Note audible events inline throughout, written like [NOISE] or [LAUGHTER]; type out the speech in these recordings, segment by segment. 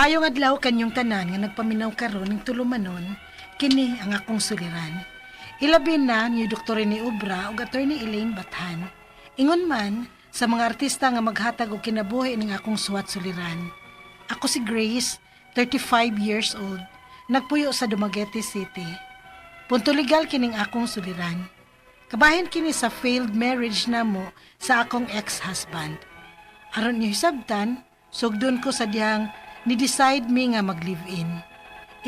Mayong adlaw kanyong tanan nga nagpaminaw karon ning tulumanon kini ang akong suliran. Ilabi na ni Dr. ni Ubra ug Attorney Elaine Bathan. Ingon man sa mga artista nga maghatag og kinabuhi ning akong suwat suliran. Ako si Grace, 35 years old, nagpuyo sa Dumaguete City. Punto legal kining akong suliran. Kabahin kini sa failed marriage namo sa akong ex-husband. Aron niyo hisabtan, sugdon ko sa diyang ni-decide mi nga mag-live-in.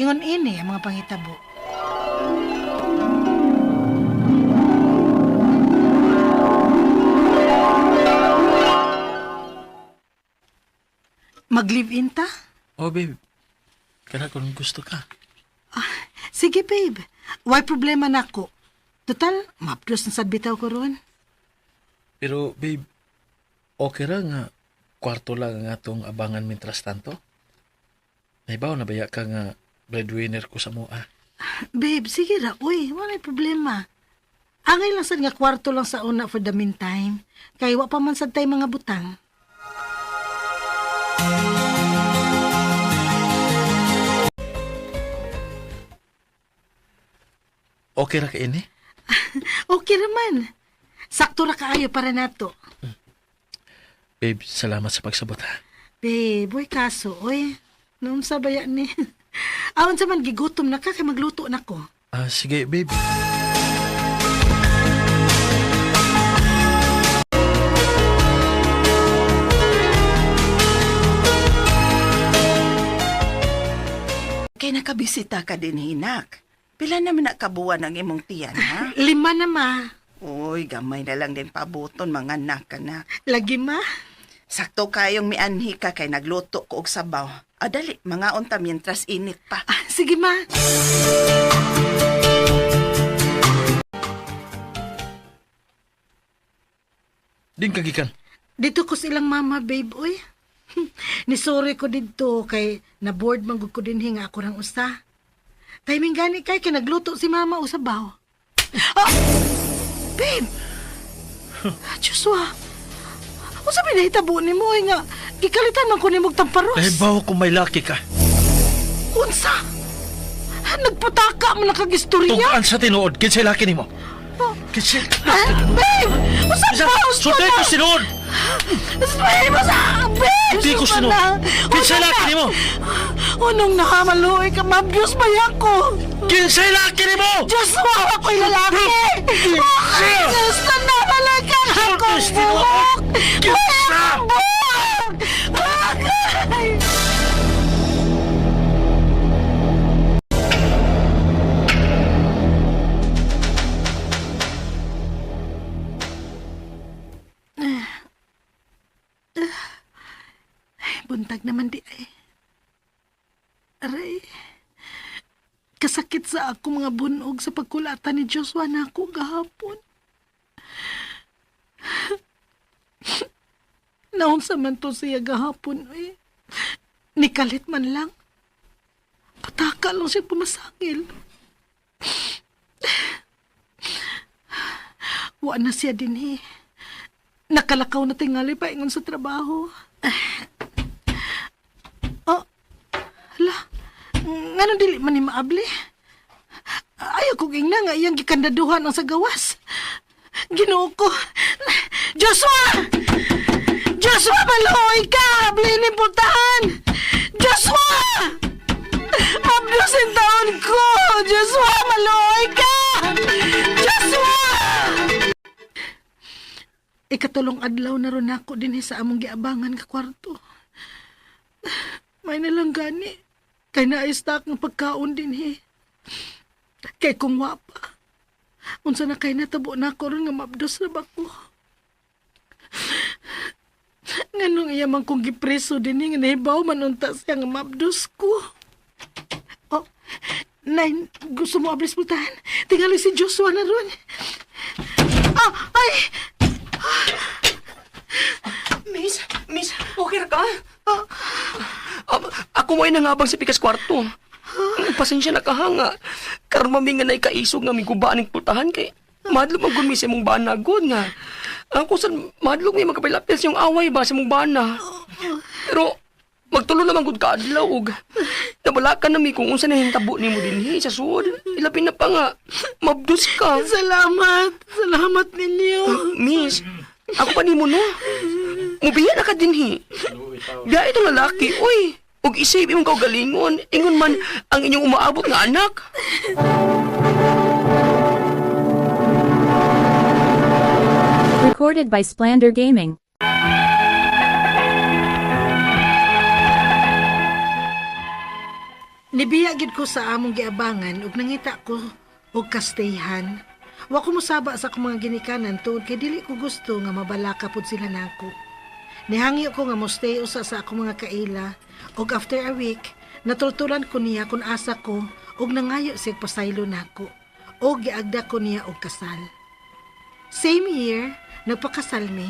Ingon ini ang mga pangitabo. Mag-live-in ta? Oh, babe. Kaya kung gusto ka. Sige, babe. Why problema na ko? Total, mapdos na sad bitaw ko ron. Pero, babe, okay ra nga kwarto lang nga atong abangan mintras tanto? Naibaw na baya ka nga breadwinner ko sa mua. Babe, sige ra. Uy, wala problema. Angay lang sad nga kwarto lang sa una for the meantime. Kay wa pa man sad tay mga butang. Okay ra ka ini? [LAUGHS] Okay raman. Sakto ra kaayo para nato. Babe, salamat sa pagsabot ha. Babe, boy kaso, oy. Noon sa baya ni. [LAUGHS] Awan sa man gigutom na ka kay magluto na ko. Ah, sige, babe. Kay nakabisita ka din, hinak. Pila naman nakabuwan ang imong tiyan, ha? [LAUGHS] Lima na ma. Uy, gamay na lang din pabuton, mga anak ka na. Lagi ma. Sakto kayong mianhi ka kay nagluto ko og sabaw. Adali, mga unta mientras init pa. Ah, sige ma. Din kagikan. Dito ko silang mama, babe, oy. [LAUGHS] Nisori ko dito kay na-board man gud ko din hinga ako rang usa. Timing gani kay kay nagluto si mama usabaw. Ah! Babe! [LAUGHS] Joshua! Unsa ba nahitabo ni mo oy, nga gikalitan man ko ni mog tamparos? Naibaw kung may laki ka. Unsa? Nagputaka man lang kag istorya? Tugaan sa tinuod, kinsay laki ni mo. Kinsay Ah, babe! Unsa ba? Unsa sutay ko sinuod! Babe, unsa? Babe! Hindi ko sinuod. Unsa laki na? ni mo. Unong nakamaluoy ka, mabiyos ba ko? Kinsay laki ni mo! Diyos mo, ako'y lalaki! Okay, gusto na Gusto mo? buhok! Kinsa? Akong buhok! [SIGHS] Buntag naman di ay. Aray. Kasakit sa ako mga bunog sa pagkulatan ni Joshua na ako gahapon. Naunsa man to siya gahapon eh. Nikalit man lang. Pataka lang siya pumasangil. Wa na siya din eh. Nakalakaw na tingali pa ingon sa trabaho. Oh, hala. Nga dili man ni maabli. Ayaw ko ging na nga iyang gikandaduhan ang sa gawas. Ginoo ko. Joshua! Joshua, maluoy ka! Abli ni putahan! Joshua! Ablusin taon ko! Joshua, maluoy ka! Joshua! Ikatulong adlaw na ron ako din sa among giabangan ka kwarto. May nalang gani. Kay naistak ng pagkaon din he. Kay kung wapa. Unsa na kay natabo na ako ron nga mabdos na ba ko. Nganong iya man kong gipreso din nga nahibaw man unta siya nga mabdos ko. Oh, Nay, gusto mo ablis putahan? Tingali si Joshua na ron. Ah, ay! Miss, miss, okay ra ka? Ah, ako mo nangabang sa pikas kwarto. Pasensya na kahanga. Karon mami nga nay kaisog nga migubaan ning pultahan kay madlo man gud mi sa imong bana gud nga. Ako sa madlo mi magkapilapil sa yung away ba sa imong bana. Pero Magtulo naman gud ka adlaw ug nabala ka na mi kung unsa na hintabo nimo dinhi sa suod. Ilapin na pa nga mabdus ka. Salamat! Salamat ninyo! Miss, ako pa nimo no. Mubiya na ka dinhi. Biya itong lalaki, oy. Ug isip imong kaugalingon, ingon man ang inyong umaabot nga anak. Recorded by Splander Gaming. Nibiya gid ko sa among giabangan ug nangita ko og kastayhan. Wa ko musaba sa akong mga ginikanan tuod kay dili ko gusto nga mabalaka pud sila nako. Nihangyo ko nga mostay usa sa akong mga kaila ug after a week natultulan ko niya kung asa ko ug nangayo siya pasaylo nako ug giagda ko niya og kasal. Same year, nagpakasal mi.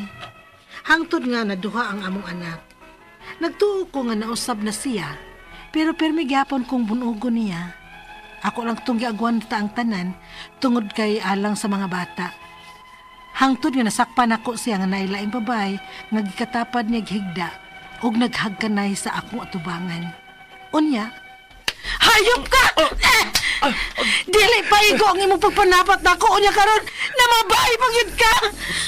Hangtod nga naduha ang among anak. Nagtuo ko nga nausab na siya, pero permi gyapon kong bunugo niya. Ako lang tong giagwan ta ang tanan tungod kay alang sa mga bata. Hangtod nga nasakpan ako siya nga nailaing babay nga gikatapad niya higda ug naghagkanay sa akong atubangan. Unya, Hayop ka! Eh! Dili pa igo ang imong pagpanapat nako unya karon na mabay pagyud ka.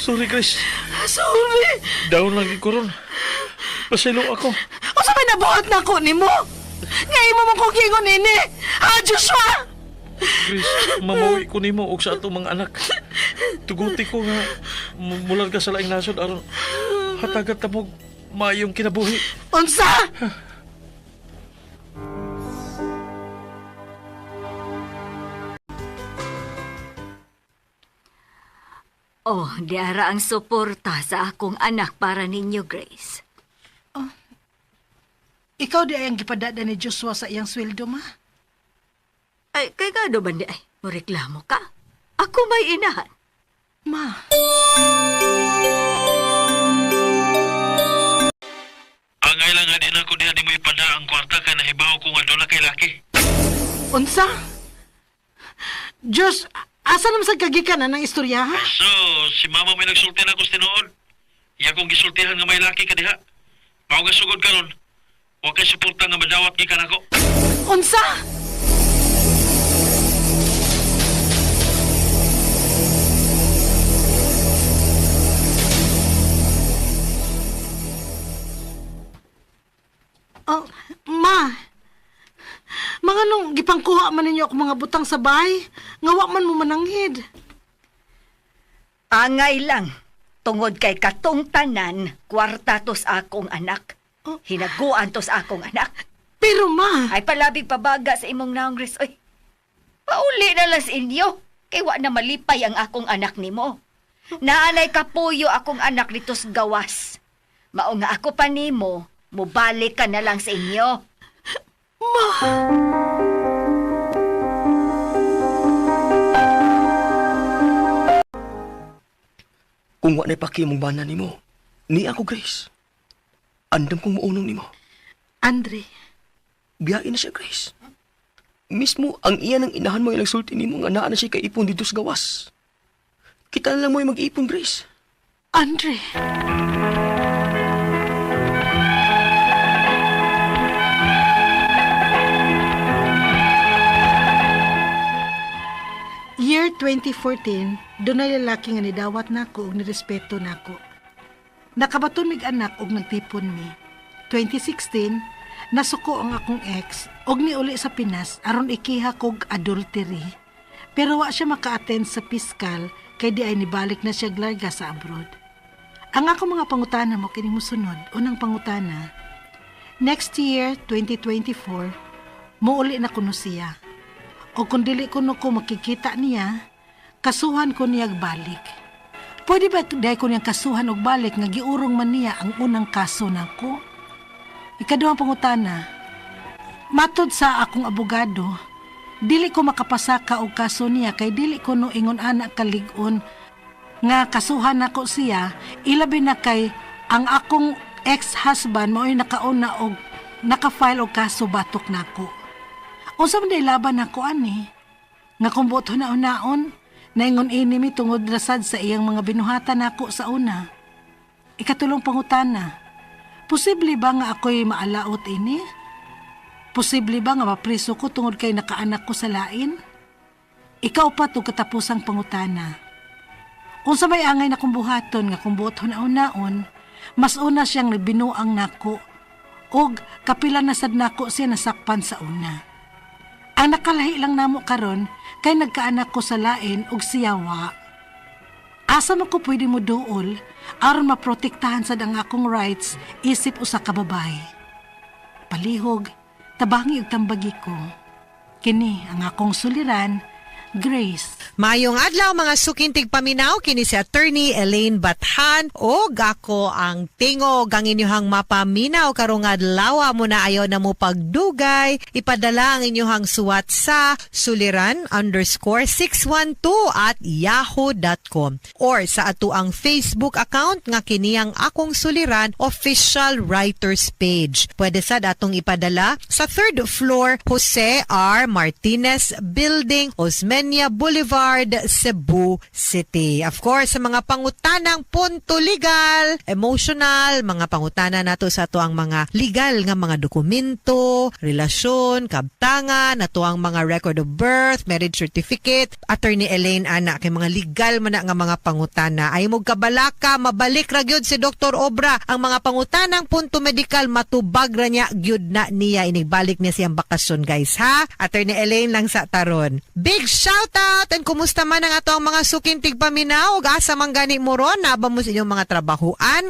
Sorry, Chris. Sorry. Down lang ko ron. Pasilo ako. Unsa may nabuhat nako nimo? Nga imo mo kong gingon ini. Ah, Joshua! Chris, mamawi ko nimo og sa atong mga anak. Tuguti ko nga mu- mulan ka sa laing nasod aron hatagat ta mo maayong kinabuhi. Unsa? Oh, diara ang suporta sa akong anak para ninyo, Grace. Ikaw di ay ang gipadada ni Joshua sa iyang sweldo, ma? Ay, kay gado ba di ay, moreklamo ka? Ako may inahan. Ma. Angay lang nga din ako diha di mo ipada ang kwarta kay nahibaw ko nga doon kay laki. Unsa? Diyos, asa naman sa kagikanan ng istorya, ha? So, si mama may nagsulti na ako tinuod. Iya kong gisultihan nga may laki ka diha. Mao nga sugod karon. Wa kay suporta nga madawat gikan ako. Unsa? Oh, ma. Mga nung gipangkuha man ninyo ako mga butang sa bahay, nga wa man mo mananghid. Angay lang. Tungod kay katong tanan, kwarta tos akong anak. Oh. Hinaguan tos akong anak. Pero ma, Ay palabig pabaga sa imong naong Grace. Oy, pauli na lang sa inyo. Kay wa na malipay ang akong anak nimo. Naanay kapuyo akong anak nitos gawas. Mao nga ako pa nimo, mubalik ka na lang sa inyo. Kung wa na pakimong bana nimo, ni ako Grace. Andam kong muunong nimo. Andre, Biyain na siya, Grace. Mismo, ang iya ng inahan mo yung nagsulti nimo nga naa na siya kay ipon dito sa gawas. Kita na lang mo yung mag-ipon, Grace. Andre. Year 2014, doon na lalaki nga nidawat nako ug nirespeto nako. Nakabaton mig anak ug nagtipon mi. 2016, nasuko ang akong ex ug niuli sa Pinas aron ikiha kog adultery. Pero wa siya maka-attend sa piskal kay di ay nibalik na siya glarga sa abroad. Ang ako mga pangutana mo kini musunod. Unang pangutana, next year 2024, muuli na kuno siya. O kung dili kuno ko makikita niya, kasuhan ko niya balik. Pwede ba dahil ko niyang kasuhan og balik nga giurong man niya ang unang kaso nako? Ikaduhang pangutana, matod sa akong abogado, dili ko makapasaka og kaso niya kay dili ko no ingon anak kalig-on nga kasuhan nako siya ilabi na kay ang akong ex-husband mao'y nakauna og naka-file og kaso batok nako. Unsa man laban nako ani? Nga kung boto na unaon, naingon ini mi tungod rasad sa iyang mga binuhatan nako sa una. Ikatulong pangutana, Posible ba nga ako'y maalaot ini? Posible ba nga mapriso ko tungod kay nakaanak ko sa lain? Ikaw pa to katapusang pangutana. Kung sa may angay na kong buhaton nga kung buot hunaon-naon, mas una siyang binuang nako og kapila na sad nako siya nasakpan sa una. Ang nakalahi lang namo karon kay nagkaanak ko sa lain og siyawa. Asa mo ko pwede mo duol aron maprotektahan sad ang akong rights isip usa ka babae. Palihog, tabangi ug tambagi ko. Kini ang akong suliran, Grace. Mayong adlaw mga sukintig paminaw kini si attorney Elaine Bathan o gako ang tingog ang inyong mapaminaw karong adlaw mo na ayo na mo pagdugay ipadala ang inyong suwat sa suliran underscore 612 at yahoo.com or sa ato ang Facebook account nga kini ang akong suliran official writers page. Pwede sad atong ipadala sa third floor Jose R. Martinez Building, Osmeña Boulevard, Cebu City. Of course, sa mga pangutanang punto legal, emotional, mga pangutana nato sa ato ang mga legal nga mga dokumento, relasyon, kabtangan, nato ang mga record of birth, marriage certificate, attorney Elaine ana kay mga legal man nga mga pangutana. Ay mo kabalaka, mabalik ra gyud si Dr. Obra ang mga pangutanang punto medical matubag ra niya gyud na niya inigbalik niya siyang bakasyon guys ha. Attorney Elaine lang sa taron. Big shout out and kumusta man ang ato ang mga sukintig paminaw ug asa man gani mo ron? Naba mo sa inyong mga trabahuan.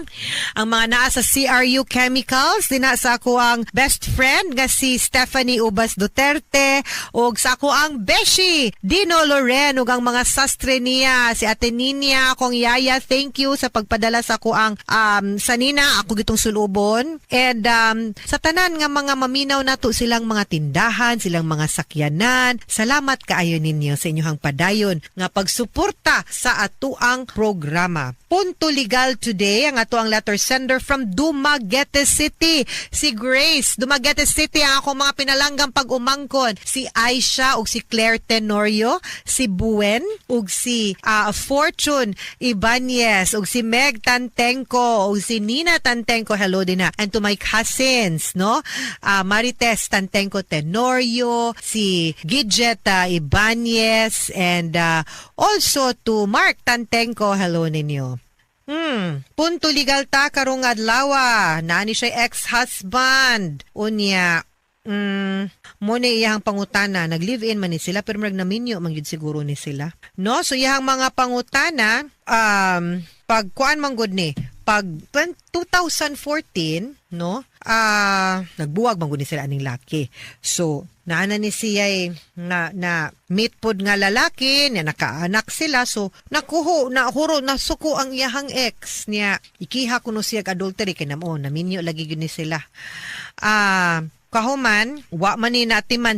Ang mga naa sa CRU Chemicals dina sa ako ang best friend nga si Stephanie Ubas Duterte ug sa ako ang Beshi Dino Loren ug ang mga sastre niya si Ate Ninia akong yaya. Thank you sa pagpadala sa ako ang um, sanina ako gitong sulubon. And um, sa tanan nga mga maminaw nato silang mga tindahan silang mga sakyanan. Salamat kaayo ninyo sa inyong padayon nga pagsuporta sa atuang programa. Punto Legal today ang ato ang letter sender from Dumaguete City. Si Grace Dumaguete City ang akong mga pinalanggang pag-umangkon. Si Aisha ug si Claire Tenorio si Buen ug si ah, Fortune Ibanez ug si Meg Tantenko ug si Nina Tantenko. Hello din na. And to my cousins no? Ah, Marites Tantenko Tenorio si Gidget ah, Ibanez and ah, also to Mark Tantenko hello ninyo Hmm, punto legal ta karong adlaw. Nani siya ex-husband. Unya, Mm, mo ni iyang pangutana, nag-live-in man ni sila, pero marag naminyo man yun siguro ni sila. No? So, iyang mga pangutana, um, pag kuan man gud ni, pag 20- 2014, no? Ah, nagbuwag man gud ni sila aning laki. So, naana ni siya eh, na, na meet pod nga lalaki, niya nakaanak sila, so nakuho, nahuro, nasuko ang iyahang ex niya. Ikiha kuno siya adultery, kay namo, naminyo lagi gud ni sila. Ah, kahuman, wa man ni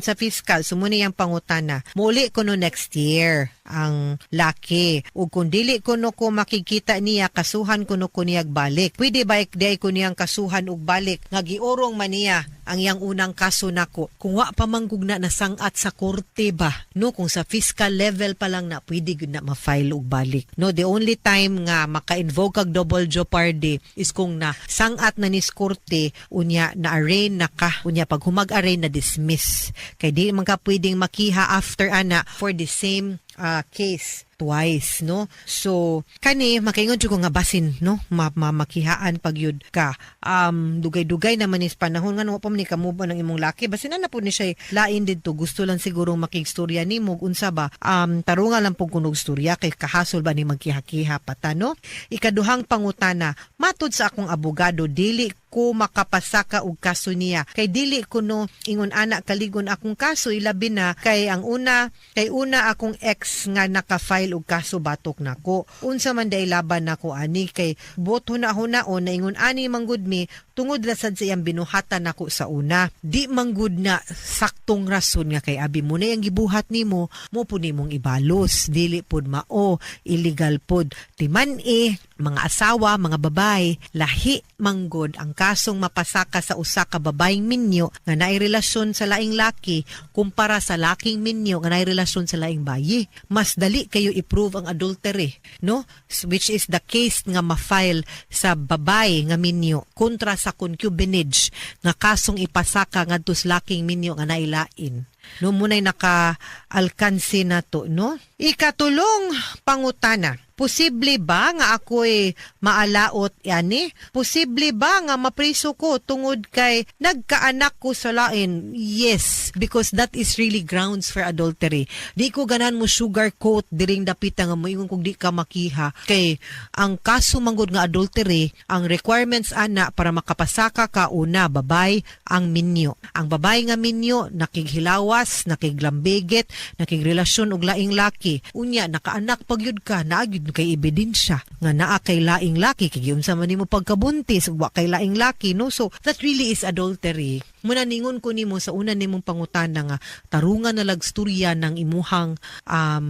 sa fiscal, sumuni ang pangutana. Muli ko no next year ang laki. Ug kung dili ko no ko makikita niya, kasuhan ko no ko niyag balik. Pwede ba ikday ko niyang kasuhan ug balik? Nga giurong man niya ang iyang unang kaso nako. Kung wa pa manggugna na sangat sa korte ba? No, kung sa fiscal level pa lang na pwede gyud na ma-file ug balik. No, the only time nga maka-invoke kag double jeopardy is kung na sangat na nis korte unya na arraign na ka unya pag humag-arraign na dismiss. Kay di man ka pwedeng makiha after ana for the same ah, case twice no? So kani makaingon jud ko nga basin no? Ma, ma makihaan pag yun ka. Um dugay-dugay naman is panahon nga man ni kamubo ng imong laki. Basin na po ni siya lain didto gusto lang siguro makigstorya nimo ug unsa ba. Um tarunga lang pug kunog storya kay kahasol ba ni magkiha-kiha pata no? Ikaduhang pangutana matud sa akong abogado dili ko makapasaka og kaso niya. Kay dili ko no ingon ana kaligon akong kaso ilabi na. Kay ang una kay una akong ex nga naka-file og kaso batok nako. Unsa man day laban nako ani kay boto na hunaon na ingon ani manggud mi tungod la sad sa iyang binuhatan nako sa una di manggud na saktong rason nga kay abi mo na yang gibuhat nimo mo po nimong ibalos dili pod mao illegal pod timan eh mga asawa, mga babay, lahi manggod ang kasong mapasaka sa usa ka babayeng minyo nga naay relasyon sa laing laki kumpara sa laking minyo nga naay relasyon sa laing bayi. Mas dali kayo i-prove ang adultery, no? Which is the case nga ma-file sa babay nga minyo kontra sa concubinage nga kasong ipasaka ngadto sa laking minyo nga naay lain. No munay naka-alkansi na to, no? Ikatulong pangutana. Posible ba nga ako'y maalaot yani? Posible ba nga mapriso ko tungod kay nagkaanak ko sa lain? Yes, because that is really grounds for adultery. Di ko ganan mo sugar coat diring dapita nga mo ingon kung di ka makiha. Kay ang kaso manggod nga adultery, ang requirements ana para makapasaka ka una babay ang minyo. Ang babay nga minyo nakighilawas, nakiglambigit, nakigrelasyon og laing laki. Unya nakaanak pagyud ka, naagid kay ebidensya nga naa kay laing laki kay unsa man nimo pagkabuntis wa kay laing laki no. So that really is adultery. Muna ningon ko nimo sa una nimong pangutana nga tarungan na lag storya ng imuhang um,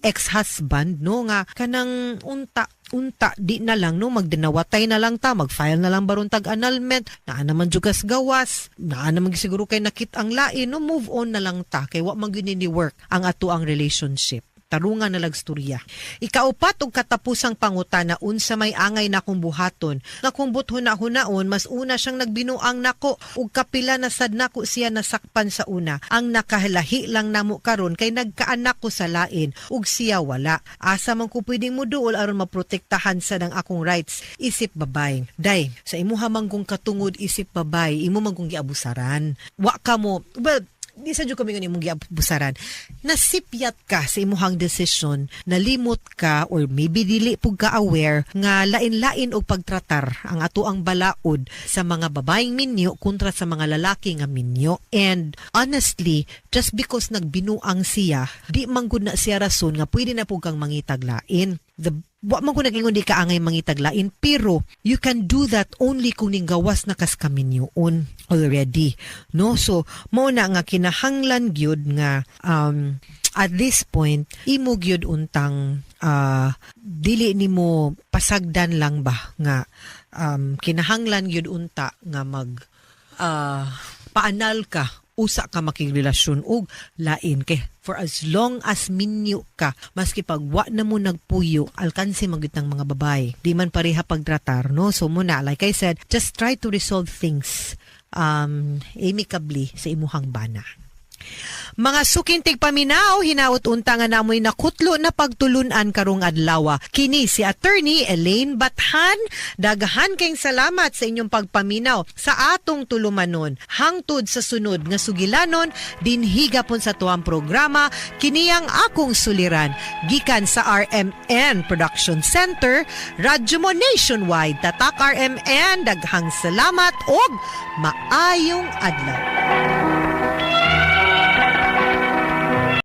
ex-husband no? Nga kanang unta unta di na lang no? Magdinawatay na lang ta mag-file na lang baron tag annulment. Naa naman jugas gawas. Naa naman siguro kay nakit ang lain no? Move on na lang ta. Kay wa man ni work ang ato ang relationship tarungan na lag storya. Ikaupat og katapusang pangutana unsa may angay na kong buhaton. Nga kung buthuna-hunaon mas una siyang nagbinuang nako ug kapila na sad nako siya nasakpan sa una. Ang nakahalahi lang namo karon kay nagkaanak ko sa lain ug siya wala. Asa man ko pwedeng muduol aron maprotektahan sa ng akong rights isip babay. Day, sa imuha man kong katungod isip babay, imo man kong giabusaran. Wa ka mo, well, di sa jud kami nga imong giabusaran. Nasipyat ka sa imuhang desisyon nalimot ka or maybe dili pug ka aware nga lain-lain og pagtratar ang ato ang balaod sa mga babaeng minyo kontra sa mga lalaki nga minyo. And honestly just because nagbinuang siya di man gud na siya rason nga pwede na pug kang mangitag lain the wa man ko nag-ingon di ka angay mangitaglain pero you can do that only kung ning gawas na kas kaminyoon already no? So mo na nga kinahanglan gyud nga um at this point imo gyud untang ah, dili nimo pasagdan lang ba nga um, kinahanglan gyud unta nga mag ah, paanal ka usa ka makigrelasyon og lain. Kay for as long as minyo ka maski pag wa na mo nagpuyo alkansi magyud ng mga babay. Di man pareha pagtratar no? So muna like I said just try to resolve things um amicably sa imuhang bana mga sukintig paminaw, hinaut unta nga namoy nakutlo na pagtulunan karong adlaw. Kini si attorney Elaine Bathan. Daghan kayong salamat sa inyong pagpaminaw sa atong tulumanon. Hangtod sa sunod nga sugilanon, dinhiga pon sa tuwang programa, kiniyang akong suliran. Gikan sa RMN Production Center, Radyo mo Nationwide, Tatak RMN, daghang salamat og maayong adlaw.